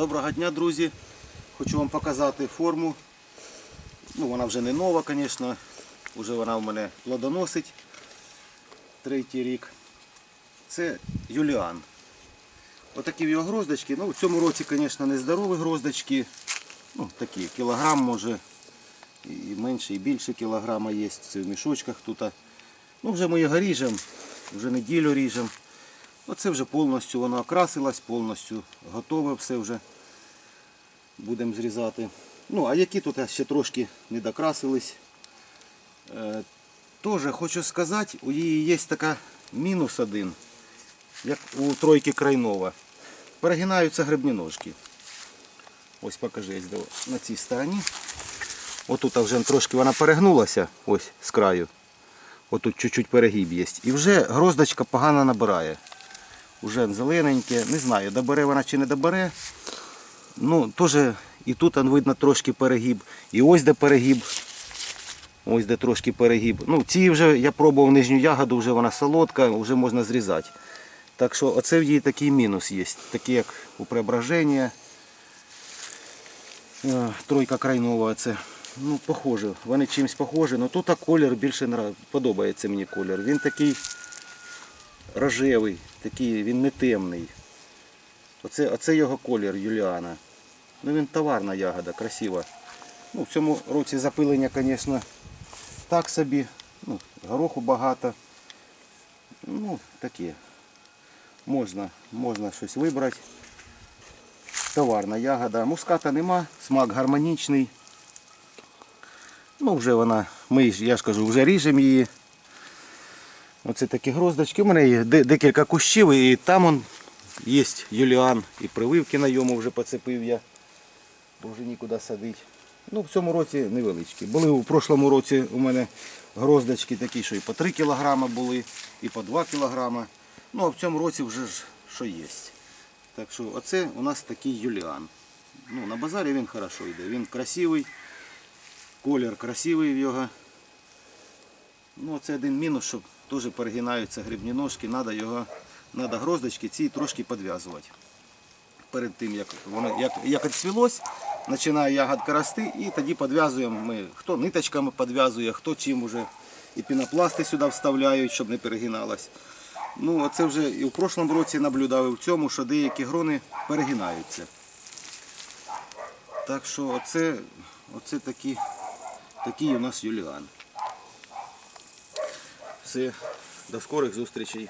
Доброго дня, друзі. Хочу вам показати форму. Ну, вона вже не нова, звісно. Вже вона в мене плодоносить. Третій рік. Це Юліан. Отакі в його гроздочки. Ну, в цьому році, звісно, не здорові гроздочки. Ну, такі, кілограм може. І менше, і більше кілограма є. Це в мішочках тут. Ну, вже ми його ріжемо, вже неділю ріжемо. Оце вже повністю воно окрасилось, повністю готове все вже. Будемо зрізати. Ну, а які тут ще трошки не докрасились. Е, Тоже хочу сказати, у її є така мінус один, як у тройки крайнова. Перегинаються грибні ножки. Ось покажи на цій стороні. Отут вже трошки вона перегнулася, ось з краю. Отут чуть-чуть перегиб є. І вже гроздочка погано набирає. Уже зелененьке, не знаю, добере вона чи не добере. Ну, теж і тут видно трошки перегиб. І ось де перегиб. Ось де трошки перегиб. Ну, ці вже я пробував нижню ягоду, вже вона солодка, вже можна зрізати. Так що оце в її такий мінус є. Такий як у преображення. Е, Тройка крайнова це. Ну, похоже. Вони чимось похожі. але тут колір більше подобається мені колір. Він такий рожевий, такий, він не темний. Оце, оце його колір Юліана. Ну він товарна ягода, красива. Ну, в цьому році запилення, звісно, так собі. Ну, гороху багато. Ну, таке. Можна, можна щось вибрати. Товарна ягода. Муската нема, смак гармонічний. Ну, вже вона, ми, я ж кажу, вже ріжемо її. Оце такі гроздочки. У мене є декілька кущів і там он є Юліан. І прививки на йому вже поцепив я. Бо вже нікуди садити. Ну, в цьому році невеличкі. Були у прошлому році у мене гроздочки такі, що і по 3 кг були, і по 2 кг. Ну, а в цьому році вже ж що є. Так що оце у нас такий Юліан. Ну, на базарі він хорошо йде. Він красивий, колір красивий в його. Ну, це один мінус, що теж перегинаються грибні ножки, треба його, треба гроздочки ці трошки підв'язувати. Перед тим, як воно як, як відцвілось, починає ягодка рости і тоді підв'язуємо ми, хто ниточками підв'язує, хто чим уже і пінопласти сюди вставляють, щоб не перегиналось. Ну, оце вже і в прошлому році наблюдав і в цьому, що деякі грони перегинаються. Так що оце, оце такі, такий у нас Юліан. Все, до скорих зустрічей.